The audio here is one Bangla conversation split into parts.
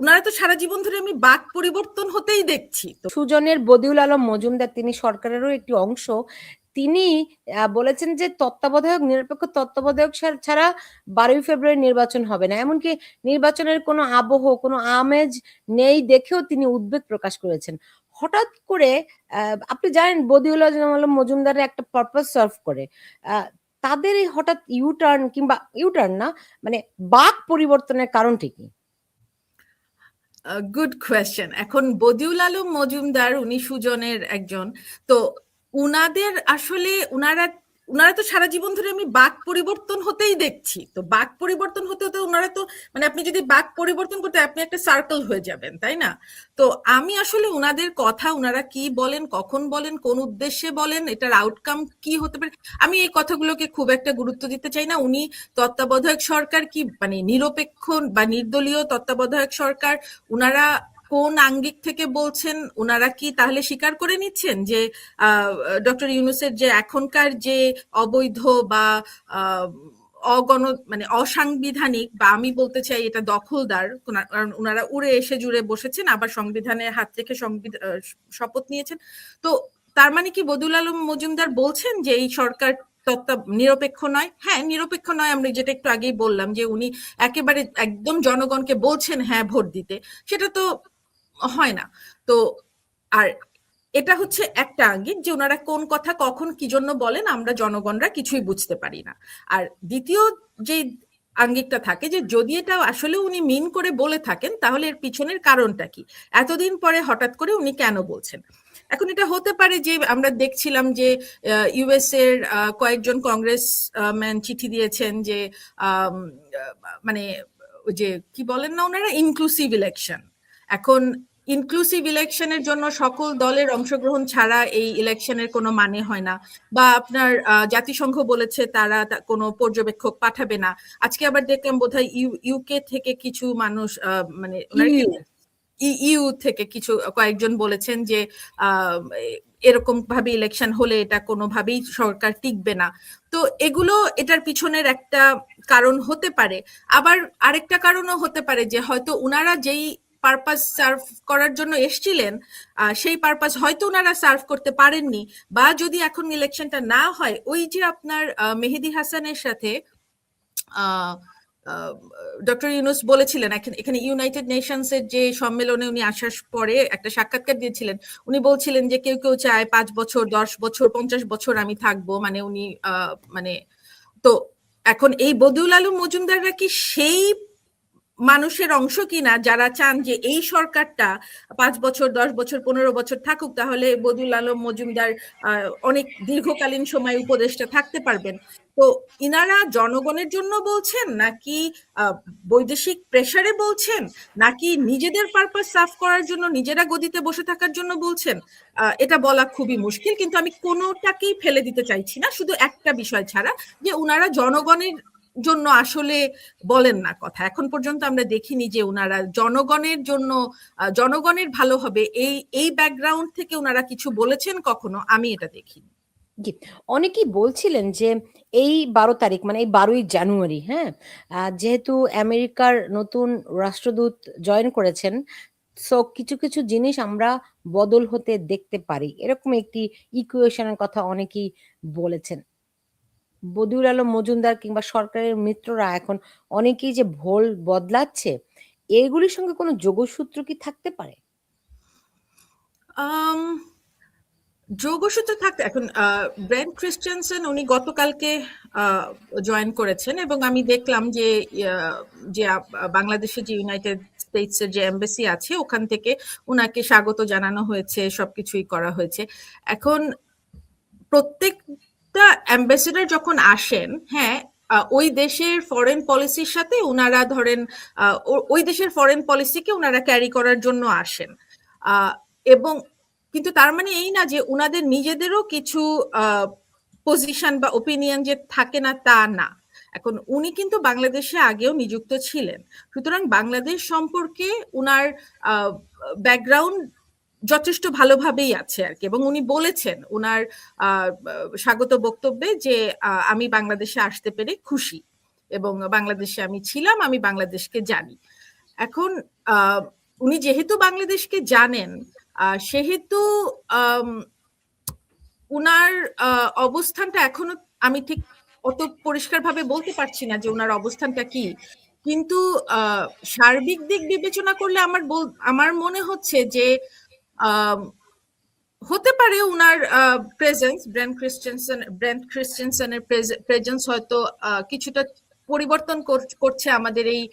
উনারা তো সারা জীবন ধরে আমি বাক পরিবর্তন হতেই দেখছি। সুজনের বদিউল আলম মজুমদার, তিনি সরকারেরও একটি অংশ। তিনি বলেছেন যে তত্ত্বাবধায়ক, নিরপেক্ষ তত্ত্বাবধায়ক ছাড়া বারোই ফেব্রুয়ারি নির্বাচন হবে না। এমনকি নির্বাচনের কোনো আবহ, কোনো আমেজ নেই দেখেও তিনি উদ্বেগ প্রকাশ করেছেন। হঠাৎ করে আপনি জানেন বদিউল আলম মজুমদারের একটা পারপাস সার্ভ করে। তাদের এই হঠাৎ ইউটার্ন কিংবা ইউটার্ন না মানে বাক পরিবর্তনের কারণটি কি? গুড কোয়েশ্চেন এখন বদিউল আলম মজুমদার উনি সুজনের একজন। তো উনাদের আসলে উনারা উনারা তো সারা জীবন ধরে আমি বাক পরিবর্তন হতেই দেখছি। তো বাক পরিবর্তন হতে হতে উনারা তো মানে আপনি যদি বাক পরিবর্তন করতে, আপনি একটা সার্কেল হয়ে যাবেন, তাই না? তো আমি আসলে উনাদের কথা উনারা কি বলেন, কখন বলেন, কোন উদ্দেশ্যে বলেন, এটার আউটকাম কি হতে পারে, আমি এই কথাগুলোকে খুব একটা গুরুত্ব দিতে চাই না। উনি তত্ত্বাবধায়ক সরকার কি মানে নিরপেক্ষ বা নির্দলীয় তত্ত্বাবধায়ক সরকার, উনারা কোন আঙ্গিক থেকে বলছেন ওনারা কি তাহলে স্বীকার করে নিচ্ছেন যে ডক্টর ইউনুসের যে এখনকার যে অবৈধ বা অগণ মানে অসাংবিধানিক বা আমি বলতে চাই এটা দখলদার কারণ ওনারা উড়ে এসে জুড়ে বসেছেন, আবার সংবিধানের হাত রেখে শপথ নিয়েছেন। তো তার মানে কি বদুল আলম মজুমদার বলছেন যে এই সরকার তত্ত্ব নিরপেক্ষ নয়? হ্যাঁ নিরপেক্ষ নয়, আমরা যেটা একটু আগেই বললাম যে উনি একেবারে একদম জনগণকে বলছেন হ্যাঁ ভোট দিতে। সেটা তো হয় না। তো আর এটা হচ্ছে একটা আঙ্গিক যে ওনারা কোন কথা কখন কি জন্য বলেন আমরা জনগণরা কিছুই বুঝতে পারি না। আর দ্বিতীয় যে আঙ্গিকটা থাকে যে যদি এটা আসলে উনি মিন করে বলে থাকেন তাহলে এর পিছনের কারণটা কি? এতদিন পরে হঠাৎ করে উনি কেন বলছেন? এখন এটা হতে পারে যে আমরা দেখছিলাম যে ইউএস এর কয়েকজন কংগ্রেস ম্যান চিঠি দিয়েছেন যে মানে যে কি বলেন না ওনারা? ইনক্লুসিভ ইলেকশন এখন ইনক্লুসিভ ইলেকশনের জন্য সকল দলের অংশগ্রহণ ছাড়া এই ইলেকশনের কোনো মানে হয় না। বা আপনার জাতিসংঘ বলেছে তারা কোনো পর্যবেক্ষক পাঠাবে না। আজকে আবার দেখলাম বোধহয় ইউ ইউকে থেকে কিছু মানুষ মানে ওনারা ইউ থেকে কিছু কয়েকজন বলেছেন যে আহ, এরকম ভাবে ইলেকশন হলে এটা কোনোভাবেই সরকার টিকবে না। তো এগুলো এটার পিছনের একটা কারণ হতে পারে। আবার আরেকটা কারণও হতে পারে যে হয়তো উনারা যেই পারপাস সার্ভ করার জন্য এসছিলেন সেই পারপাস হয়তো ওনারা সার্ভ করতে পারেননি, বা যদি এখন ইলেকশনটা না হয়, ওই যে আপনার মেহেদি হাসানের সাথে ডক্টর ইউনুস বলেছিলেন, এখানে ইউনাইটেড নেশনস এর যে সম্মেলনে উনি আসার পরে একটা সাক্ষাৎকার দিয়েছিলেন, উনি বলছিলেন যে কেউ কেউ চায় পাঁচ বছর, দশ বছর, পঞ্চাশ বছর আমি থাকব মানে উনি মানে তো এখন এই বদিউল আলম মজুমদাররা কি সেই মানুষের অংশ কিনা, যারা চান যে এই সরকারটা পাঁচ বছর, দশ বছর, পনেরো বছর থাকুক, তাহলে বদিউল আলম মজুমদার অনেক দীর্ঘকালীন সময় উপদেষ্টা থাকতে পারবেন। তো ইনারা জনগণের জন্য বলছেন নাকি বৈদেশিক প্রেসারে বলছেন নাকি নিজেদের পারপাস সাফ করার জন্য, নিজেরা গদিতে বসে থাকার জন্য বলছেন? এটা বলা খুবই মুশকিল, কিন্তু আমি কোনোটাকেই ফেলে দিতে চাইছি না, শুধু একটা বিষয় ছাড়া যে উনারা জনগণের জন্য আসলে বলেন না কথা। এখন পর্যন্ত আমরা দেখিনি যে উনারা জনগণের জন্য জনগণের ভালো হবে। এই এই ব্যাকগ্রাউন্ড থেকে উনারা কিছু বলেছেন কখনো? আমি এটা দেখিনি। অনেকেই বলছিলেন যে এই বারো তারিখ মানে এই বারোই জানুয়ারি হ্যাঁ? যেহেতু আমেরিকার নতুন রাষ্ট্রদূত জয়েন করেছেন, সো কিছু কিছু জিনিস আমরা বদল হতে দেখতে পারি। এরকম একটি ইকুয়েশনের কথা অনেকেই বলেছেন। বদিউল আলম মজুমদার কিংবা সরকারের মিত্ররা এখন অনেকেই যে ভোল বদলাচ্ছে, এগুলির সঙ্গে কোনো যোগসূত্র কি থাকতে পারে? যোগসূত্র থাকতে, এখন ব্রেন ক্রিশ্চিয়ানসেন উনি গতকালকে জয়েন করেছেন এবং আমি দেখলাম যে যে বাংলাদেশে যে ইউনাইটেড স্টেটস এর যে এমবাসি আছে, ওখান থেকে ওনাকে স্বাগত জানানো হয়েছে, সবকিছুই করা হয়েছে। এখন প্রত্যেকটা অ্যাম্বাসেডর যখন আসেন হ্যাঁ ওই দেশের ফরেন পলিসির সাথে ওনারা ধরেন ওই দেশের ফরেন পলিসিকে ওনারা ক্যারি করার জন্য আসেন। এবং কিন্তু তার মানে এই না যে ওনাদের নিজেদেরও কিছু পজিশন বা ওপিনিয়ন যে থাকে না তা না। এখন উনি কিন্তু বাংলাদেশে আগেও নিযুক্ত ছিলেন। সুতরাং বাংলাদেশ সম্পর্কে উনার ব্যাকগ্রাউন্ড যথেষ্ট ভালোভাবেই আছে আর কি। এবং উনি বলেছেন আহ, স্বাগত বক্তব্যে যে আমি বাংলাদেশে আসতে পেরে খুশি এবং বাংলাদেশে আমি ছিলাম আমি বাংলাদেশকে জানি। এখন উনি যেহেতু বাংলাদেশকে জানেন সেহেতু উনার অবস্থানটা এখনও আমি ঠিক অত পরিষ্কারভাবে বলতে পারছি না যে উনার অবস্থানটা কি। কিন্তু সার্বিক দিক বিবেচনা করলে আমার আমার মনে হচ্ছে যে হতে পারে উনার প্রেজেন্স ব্র্যান্ড ক্রিশ্চিয়ানসন ব্র্যান্ড ক্রিশ্চিয়ানসনের প্রেজেন্স হয়তো কিছুটা পরিবর্তন কর- করছে আমাদের এই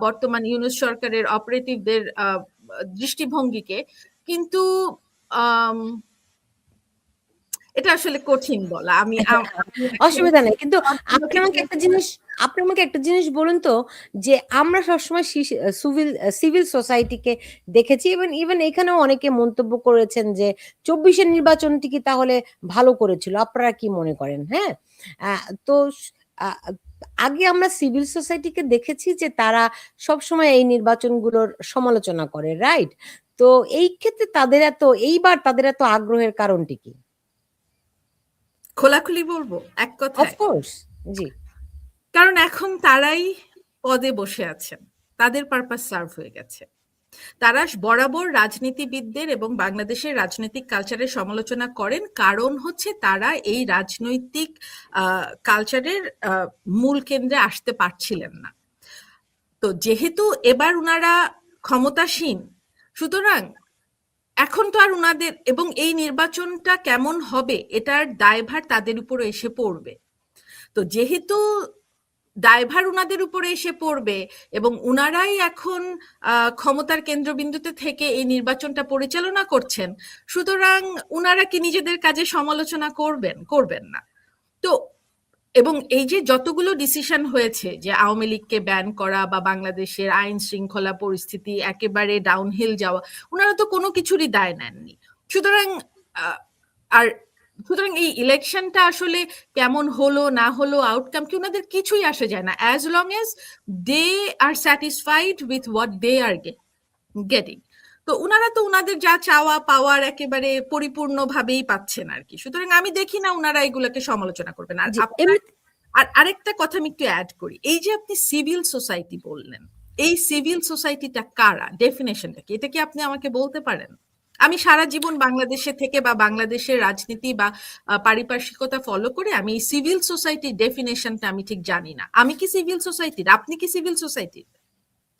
বর্তমান ইউনুস সরকারের অপারেটিভদের দৃষ্টিভঙ্গিকে। কিন্তু এটা আসলে কঠিন বলা। আমি অসুবিধা নেই। কিন্তু আপনি আমাকে একটা জিনিস আপনি আমাকে একটা জিনিস বলুন তো যে আমরা সবসময় সিভিল সিভিল সোসাইটিকে দেখেছি। এবং ইভেন এখানেও অনেকে মন্তব্য করেছেন যে চব্বিশের নির্বাচনটি কি তাহলে ভালো করেছিল? আপনারা কি মনে করেন? হ্যাঁ? তো আগে আমরা সিভিল সোসাইটিকে দেখেছি যে তারা সবসময় এই নির্বাচনগুলোর সমালোচনা করে রাইট? তো এই ক্ষেত্রে তাদের এত এইবার তাদের এত আগ্রহের কারণটি কি? খোলাখুলি বলব এক কথা অফকোর্স জি। কারণ এখন তারাই পদে বসে আছেন তাদের পারপাস সার্ভ হয়ে গেছে। তারা বরাবর রাজনীতিবিদদের এবং বাংলাদেশের রাজনৈতিক কালচারের সমালোচনা করেন কারণ হচ্ছে তারা এই রাজনৈতিক কালচারের মূল কেন্দ্রে আসতে পারছিলেন না। তো যেহেতু এবার উনারা ক্ষমতাসীন সুতরাং এখন তো আর উনাদের এবং এই নির্বাচনটা কেমন হবে, এটার দায়ভার তাদের উপরে এসে পড়বে। তো যেহেতু দায়ভার উনাদের উপরে এসে পড়বে এবং উনারাই এখন ক্ষমতার কেন্দ্রবিন্দুতে থেকে এই নির্বাচনটা পরিচালনা করছেন, সুতরাং উনারা কি নিজেদের কাজে সমালোচনা করবেন করবেন না। তো এবং এই যে যতগুলো ডিসিশন হয়েছে যে আওয়ামী লীগকে ব্যান করা বা বাংলাদেশের আইন শৃঙ্খলা পরিস্থিতি একেবারে ডাউনহিল যাওয়া ওনারা তো কোনো কিছুরই দায় নেননি। সুতরাং আর সুতরাং এই ইলেকশনটা আসলে কেমন হলো, না হলো আউটকাম কি ওনাদের কিছুই আসে যায় না। As long as they are satisfied with what they are getting তো ওনারা তো ওনাদের যা চাওয়া পাওয়ার একেবারে পরিপূর্ণভাবেই পাচ্ছেন আর কি সুতরাং আমি দেখি না ওনারা এগুলোকে সমালোচনা করবেন। আর আর আরেকটা কথা আমি একটু অ্যাড করি। এই যে আপনি সিভিল সোসাইটি বললেন এই সিভিল সোসাইটিটা কারা? ডেফিনেশনটা কি? এটা কি আপনি আমাকে বলতে পারেন? আমি সারা জীবন বাংলাদেশে থেকে বা বাংলাদেশের রাজনীতি বা পারিপার্শ্বিকতা ফলো করে আমি সিভিল সোসাইটির ডেফিনেশনটা আমি ঠিক জানি না। আমি কি সিভিল সোসাইটির আপনি কি সিভিল সোসাইটির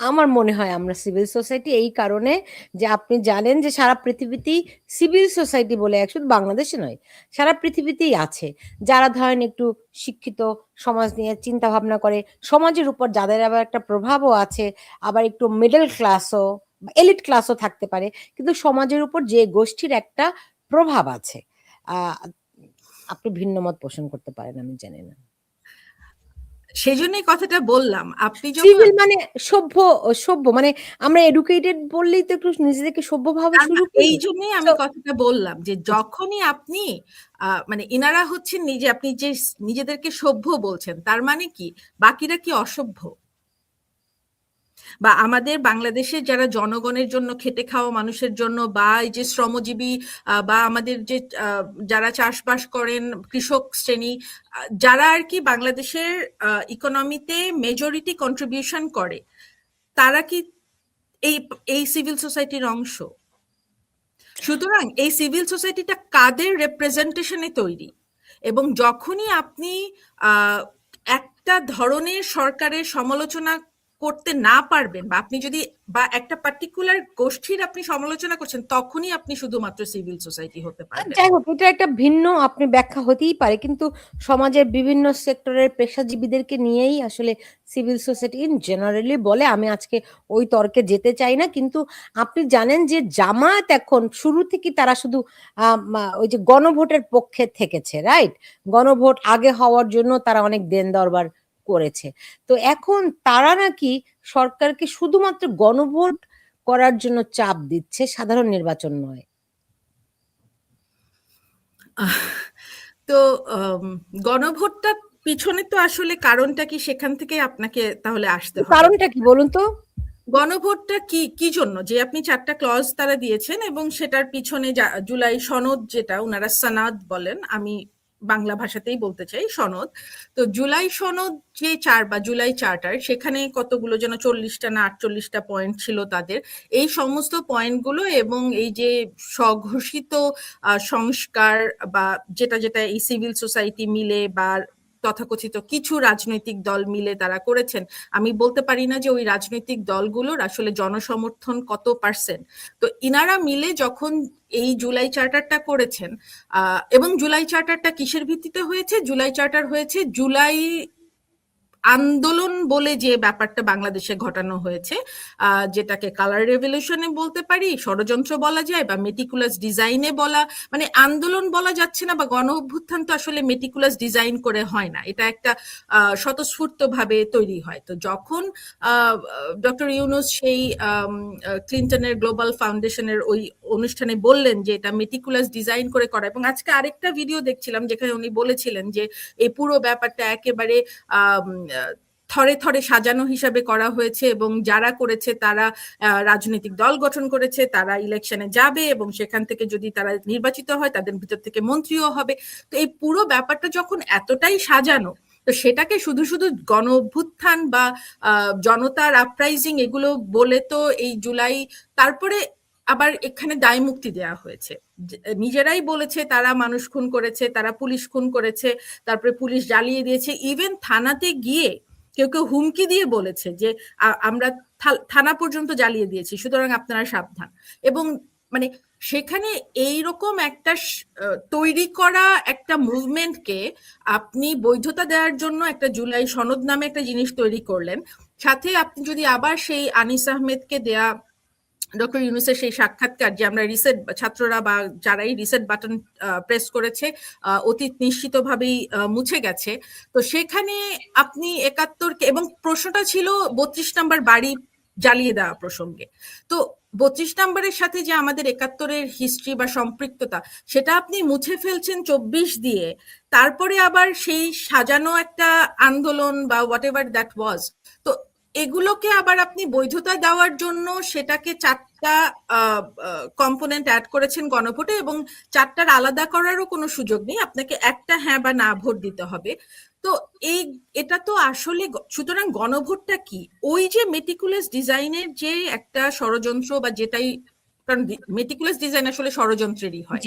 আমার মনে হয় আমরা সিভিল সোসাইটি এই কারণে যে আপনি জানেন যে সারা পৃথিবীতেই সিভিল সোসাইটি বলে এক শুধু বাংলাদেশে নয়, সারা পৃথিবীতেই আছে। যারা ধরেন একটু শিক্ষিত, সমাজ নিয়ে চিন্তা ভাবনা করে, সমাজের উপর যাদের আবার একটা প্রভাবও আছে, আবার একটু মিডল ক্লাসও এলিট ক্লাসও থাকতে পারে, কিন্তু সমাজের উপর যে গোষ্ঠীর একটা প্রভাব আছে আপনি ভিন্ন মত পোষণ করতে পারেন আমি জানি না। সেই জন্যই কথাটা বললাম। আপনি সিভিল মানে সভ্য সভ্য মানে আমরা এডুকেটেড বললেই তো একটু নিজেদেরকে সভ্য ভাবে শুরু এই জন্যই আমি কথাটা বললাম যে যখনই আপনি আহ, মানে ইনারা হচ্ছেন নিজে আপনি যে নিজেদেরকে সভ্য বলছেন তার মানে কি? বাকিরা কি অসভ্য? বা আমাদের বাংলাদেশের যারা জনগণের জন্য খেটে খাওয়া মানুষের জন্য বা এই যে শ্রমজীবী বা আমাদের যে যারা চাষবাস করেন কৃষক শ্রেণি যারা আর কি বাংলাদেশের ইকোনমিতে মেজরিটি কন্ট্রিবিউশন করে, তারা কি এই এই সিভিল সোসাইটির অংশ? সুতরাং এই সিভিল সোসাইটিটা কাদের রেপ্রেজেন্টেশনে তৈরি? এবং যখনই আপনি একটা ধরনের সরকারের সমালোচনা করতে না পারবেন বা আপনি যদি বা একটা পার্টিকুলার গোষ্ঠীর আপনি সমালোচনা করছেন তখনই আপনি শুধুমাত্র সিভিল সোসাইটি হতে পারবেন। যাই হোক এটা একটা ভিন্ন আপনি ব্যাখ্যা হতেই পারে কিন্তু সমাজের বিভিন্ন সেক্টরের পেশাজীবীদেরকে নিয়েই আসলে সিভিল সোসাইটি ইন জেনারেলি বলে আমি আজকে ওই তর্কে যেতে চাই না কিন্তু আপনি জানেন যে জামায়াত এখন শুরু থেকে তারা শুধু আহ, ওই যে গণভোটের পক্ষে থেকেছে রাইট গণভোট আগে হওয়ার জন্য তারা অনেক দেন দরবার করেছে। তো এখন তারা নাকি সরকারকে শুধুমাত্র গণভোট করার জন্য চাপ দিচ্ছে সাধারণ নির্বাচন নয়। তো গণভোটটা পিছনে তো আসলে কারণটা কি সেখান থেকে আপনাকে তাহলে আসতে হবে? কারণটা কি বলুন তো? গণভোটটা কি কি জন্য? যে আপনি চারটা ক্লজ তারা দিয়েছেন এবং সেটার পিছনে জুলাই সনদ যেটা ওনারা সানাদ বলেন আমি বাংলা ভাষাতেই বলতে চাই, সনদ। তো জুলাই সনদ যে চার বা জুলাই চার্টার, সেখানে কতগুলো যেন চল্লিশটা না আটচল্লিশটা পয়েন্ট ছিল তাদের, এই সমস্ত পয়েন্টগুলো এবং এই যে স্বঘোষিত সংস্কার বা যেটা যেটা এই সিভিল সোসাইটি মিলে বা তথাকথিত কিছু রাজনৈতিক দল মিলে তারা করেছেন। আমি বলতে পারি না যে ওই রাজনৈতিক দলগুলোর আসলে জনসমর্থন কত পার্সেন্ট তো ইনারা মিলে যখন এই জুলাই চার্টারটা করেছেন এবং জুলাই চার্টারটা কিসের ভিত্তিতে হয়েছে? জুলাই চার্টার হয়েছে জুলাই আন্দোলন বলে যে ব্যাপারটা বাংলাদেশে ঘটানো হয়েছে যেটাকে কালার রেভলিউশনে বলতে পারি ষড়যন্ত্র বলা যায় বা মেটিকুলাস ডিজাইনে বলা মানে আন্দোলন বলা যাচ্ছে না বা গণ অভ্যুত্থান তো আসলে মেটিকুলাস ডিজাইন করে হয় না। এটা একটা স্বতঃস্ফূর্ত ভাবে তৈরি হয়। তো যখন ডক্টর ইউনুস সেই ক্লিন্টনের গ্লোবাল ফাউন্ডেশনের ওই অনুষ্ঠানে বললেন যে এটা মেটিকুলাস ডিজাইন করে করা। এবং আজকে আরেকটা ভিডিও দেখছিলাম যেখানে উনি বলেছিলেন যে এই পুরো ব্যাপারটা একেবারে আহ, থরে থরে সাজানো হিসাবে করা হয়েছে এবং যারা করেছে তারা রাজনৈতিক দল গঠন করেছে, তারা ইলেকশনে যাবে এবং সেখান থেকে যদি তারা নির্বাচিত হয় তাদের ভিতর থেকে মন্ত্রীও হবে। তো এই পুরো ব্যাপারটা যখন এতটাই সাজানো, তো সেটাকে শুধু শুধু গণ অভ্যুত্থান বা জনতার আপরাইজিং এগুলো বলে তো এই জুলাই, তারপরে আবার এখানে দায় মুক্তি দেওয়া হয়েছে। নিজেরাই বলেছে, তারা মানুষ খুন করেছে, তারা পুলিশ খুন করেছে, তারপরে পুলিশ জ্বালিয়ে দিয়েছে। ইভেন থানাতে গিয়ে কেউ কেউ হুমকি দিয়ে বলেছে যে আমরা থানা পর্যন্ত জ্বালিয়ে দিয়েছি, সুতরাং আপনারা সাবধান। এবং মানে সেখানে এই রকম একটা তৈরি করা একটা মুভমেন্টকে আপনি বৈধতা দেওয়ার জন্য একটা জুলাই সনদ নামে একটা জিনিস তৈরি করলেন। সাথে আপনি যদি আবার সেই আনিস আহমেদকে দেয়া ডক্টর ইউনুসের সেই সাক্ষাৎকার যে আমরা রিসেট ছাত্ররা বা যারাই রিসেট বাটন প্রেস করেছে অতীত নিশ্চিতভাবেই মুছে গেছে। তো সেখানে আপনি একাত্তর এবং প্রশ্নটা ছিল বত্রিশ নাম্বার বাড়ি জ্বালিয়ে দেওয়া প্রসঙ্গে। তো বত্রিশ নাম্বারের সাথে যে আমাদের একাত্তরের হিস্ট্রি বা সম্পৃক্ততা, সেটা আপনি মুছে ফেলছেন চব্বিশ দিয়ে, তারপরে আবার সেই সাজানো একটা আন্দোলন বা হোয়াট এভার দ্যাট ওয়াজ তো এগুলোকে আবার আপনি বৈধতা দেওয়ার জন্য সেটাকে চারটা কম্পোনেন্ট অ্যাড করেছেন গণভোটে এবং চারটার আলাদা করারও কোনো সুযোগ নেই। আপনাকে একটা হ্যাঁ বা না ভোট দিতে হবে। তো এই, এটা তো আসলে সুতরাং গণভোটটা কি? ওই যে মেটিকুলাস ডিজাইনের যে একটা ষড়যন্ত্র বা যেটাই, কারণ মেটিকুলাস ডিজাইন আসলে ষড়যন্ত্রেরই হয়।